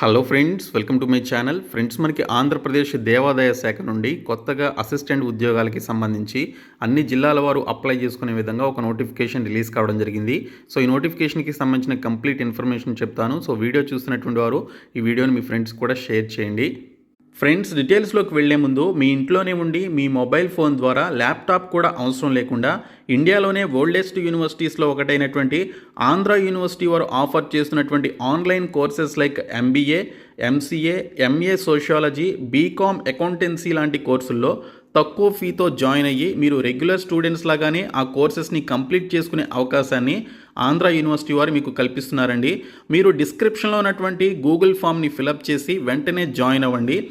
Hello friends welcome to my channel friends మనకి ఆంధ్రప్రదేశ్ దేవాదాయ శాఖ నుండి కొత్తగా అసిస్టెంట్ ఉద్యోగాలకి సంబంధించి అన్ని జిల్లాల వారు అప్లై చేసుకునే విధంగా ఒక నోటిఫికేషన్ రిలీజ్ కావడం జరిగింది. సో ఈ నోటిఫికేషన్కి సంబంధించిన కంప్లీట్ ఇన్ఫర్మేషన్ చెప్తాను. సో వీడియో చూసినటువంటి వారు ఈ వీడియోని మీ ఫ్రెండ్స్ కూడా షేర్ చేయండి. ఫ్రెండ్స్ డీటెయిల్స్లోకి వెళ్ళే ముందు మీ ఇంట్లోనే ఉండి మీ మొబైల్ ఫోన్ ద్వారా ల్యాప్టాప్ కూడా అవసరం లేకుండా ఇండియాలోనే ఓల్డెస్ట్ యూనివర్సిటీస్లో ఒకటైనటువంటి ఆంధ్ర యూనివర్సిటీ వారు ఆఫర్ చేస్తున్నటువంటి online courses like MBA MCA MA sociology BCom accountancy లాంటి కోర్సుల్లో తక్కువ ఫీతో జాయిన్ అయ్యి మీరు రెగ్యులర్ స్టూడెంట్స్ లాగానే ఆ కోర్సెస్ని కంప్లీట్ చేసుకునే అవకాశాన్ని ఆంధ్ర యూనివర్సిటీ వారు మీకు కల్పిస్తున్నారండి. మీరు డిస్క్రిప్షన్లో ఉన్నటువంటి గూగుల్ ఫామ్ని ఫిలప్ చేసి వెంటనే జాయిన్ అవ్వండి.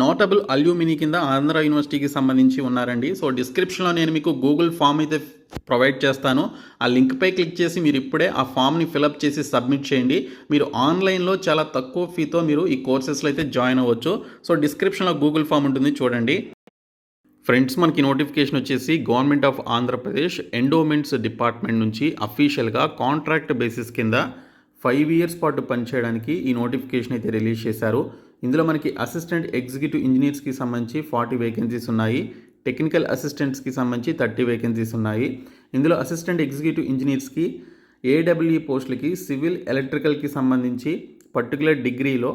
నోటబుల్ అల్యూమిని కింద ఆంధ్ర యూనివర్సిటీకి సంబంధించి ఉన్నారండి. సో డిస్క్రిప్షన్లో నేను మీకు గూగుల్ ఫామ్ అయితే ప్రొవైడ్ చేస్తాను. ఆ లింక్పై క్లిక్ చేసి మీరు ఇప్పుడే ఆ ఫామ్ని ఫిలప్ చేసి సబ్మిట్ చేయండి. మీరు ఆన్లైన్లో చాలా తక్కువ ఫీతో మీరు ఈ కోర్సెస్లో అయితే జాయిన్ అవ్వచ్చు. సో డిస్క్రిప్షన్లో గూగుల్ ఫామ్ ఉంటుంది చూడండి. ఫ్రెండ్స్ మనకి నోటిఫికేషన్ వచ్చేసి government of Andhra Pradesh endowments department నుంచి అఫీషియల్గా కాంట్రాక్ట్ బేసిస్ కింద ఫైవ్ ఇయర్స్ పాటు పనిచేయడానికి ఈ నోటిఫికేషన్ అయితే రిలీజ్ చేశారు. ఇందులో మనకి అసిస్టెంట్ ఎగ్జిక్యూటివ్ ఇంజనీర్స్కి సంబంధించి ఫార్టీ వేకెన్సీస్ ఉన్నాయి. టెక్నికల్ అసిస్టెంట్స్కి సంబంధించి థర్టీ వేకెన్సీస్ ఉన్నాయి. ఇందులో అసిస్టెంట్ ఎగ్జిక్యూటివ్ ఇంజనీర్స్కి ఏడబ్ల్యూ పోస్టులకి సివిల్ ఎలక్ట్రికల్కి సంబంధించి పర్టికులర్ డిగ్రీలో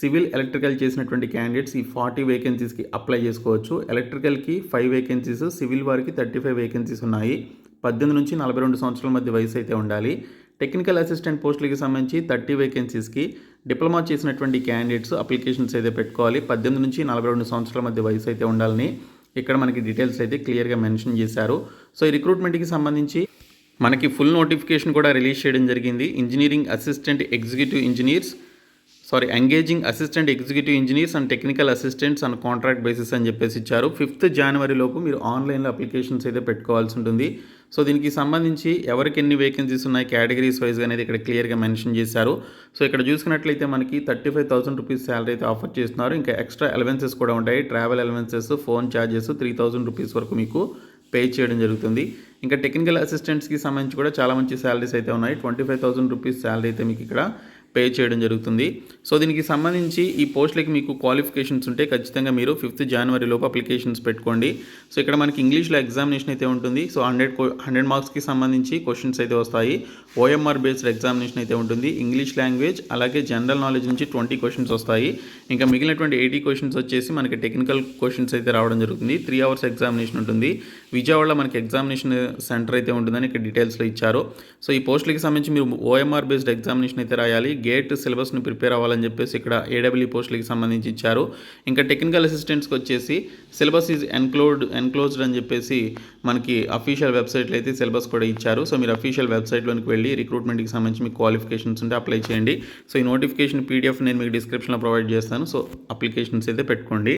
సివిల్ ఎలక్ట్రికల్ చేసినటువంటి క్యాండిడేట్స్ ఈ ఫార్టీ వేకెన్సీస్కి అప్లై చేసుకోవచ్చు. ఎలక్ట్రికల్కి ఫైవ్ వేకెన్సీస్ సివిల్ వారికి థర్టీ ఫైవ్ వేకెన్సీస్ ఉన్నాయి. పద్దెనిమిది నుంచి నలభై రెండు సంవత్సరాల మధ్య వయసు అయితే ఉండాలి. టెక్నికల్ అసిస్టెంట్ పోస్టులకి సంబంధించి థర్టీ వేకెన్సీస్కి డిప్లొమా చేసినటువంటి క్యాండిడేట్స్ అప్లికేషన్స్ అయితే పెట్టుకోవాలి. పద్దెనిమిది నుంచి నలభై రెండు సంవత్సరాల మధ్య వయసు అయితే ఉండాలని ఇక్కడ మనకి డీటెయిల్స్ అయితే క్లియర్గా మెన్షన్ చేశారు. సో ఈ రిక్రూట్మెంట్కి సంబంధించి మనకి ఫుల్ నోటిఫికేషన్ కూడా రిలీజ్ చేయడం జరిగింది. Engineering assistant executive engineers sorry engaging assistant executive engineers and technical assistants and contract basis అని చెప్పేసి ఇచ్చారు. ఫిఫ్త్ జనవరిలోపు మీరు ఆన్లైన్లో అప్లికేషన్స్ అయితే పెట్టుకోవాల్సి ఉంటుంది. సో దీనికి సంబంధించి ఎవరికి ఎన్ని వేకెన్సీస్ ఉన్నాయి కేటగిరీస్ వైజ్ అనేది ఇక్కడ క్లియర్గా మెన్షన్ చేశారు. సో ఇక్కడ చూసుకున్నట్లయితే మనకి thirty five thousand rupees salary అయితే ఆఫర్ చేస్తున్నారు. ఇంకా ఎక్స్ట్రా ఎలవెన్సెస్ కూడా ఉంటాయి. Travel allowances phone charges three thousand rupees వరకు మీకు పే చేయడం జరుగుతుంది. ఇంకా టెక్నికల్ అసిస్టెంట్స్కి సంబంధించి కూడా చాలా మంచి శాలరీస్ అయితే ఉన్నాయి. Twenty five thousand rupees salary అయితే మీకు ఇక్కడ పే చేయడం జరుగుతుంది. సో దీనికి సంబంధించి ఈ పోస్టులకి మీకు క్వాలిఫికేషన్స్ ఉంటే ఖచ్చితంగా మీరు ఫిఫ్త్ జనవరిలోపు అప్లికేషన్స్ పెట్టుకోండి. సో ఇక్కడ మనకి ఇంగ్లీష్లో ఎగ్జామినేషన్ అయితే ఉంటుంది. సో హండ్రెడ్ హండ్రెడ్ మార్క్స్కి సంబంధించి క్వశ్చన్స్ అయితే వస్తాయి. ఓఎంఆర్ బేస్డ్ ఎగ్జామినేషన్ అయితే ఉంటుంది. ఇంగ్లీష్ లాంగ్వేజ్ అలాగే జనరల్ నాలెడ్జ్ నుంచి ట్వంటీ క్వశ్చన్స్ వస్తాయి. ఇంకా మిగిలినటువంటి ఎయిటీ క్వశ్చన్స్ వచ్చేసి మనకి టెక్నికల్ క్వశ్చన్స్ అయితే రావడం జరుగుతుంది. త్రీ అవర్స్ ఎగ్జామినేషన్ ఉంటుంది. విజయవాడలో మనకి ఎగ్జామినేషన్ సెంటర్ అయితే ఉంటుందని ఇక్కడ డీటెయిల్స్లో ఇచ్చారు. సో ఈ పోస్టులకి సంబంధించి మీరు ఓఎంఆర్ బేస్డ్ ఎగ్జామినేషన్ అయితే రాయాలి. గేట్ సిలబస్ని ప్రిపేర్ అవ్వాలని చెప్పేసి ఇక్కడ ఏడబ్ల్యూ పోస్టులకి సంబంధించి ఇచ్చారు. ఇంకా టెక్నికల్ అసిస్టెంట్స్కి వచ్చేసి సిలబస్ ఈజ్ ఎన్క్లోడ్ ఎన్క్లోజ్డ్ అని చెప్పేసి మనకి అఫీషియల్ వెబ్సైట్లో అయితే సిలబస్ కూడా ఇచ్చారు. సో మీరు అఫీషియల్ వెబ్సైట్లోనికి వెళ్ళి రిక్రూట్మెంట్కి సంబంధించి మీకు క్వాలిఫికేషన్స్ ఉంటే అప్లై చేయండి. సో ఈ నోటిఫికేషన్ పీడిఎఫ్ నేను మీకు డిస్క్రిప్షన్లో ప్రొవైడ్ చేస్తాను. సో అప్లికేషన్స్ అయితే పెట్టుకోండి.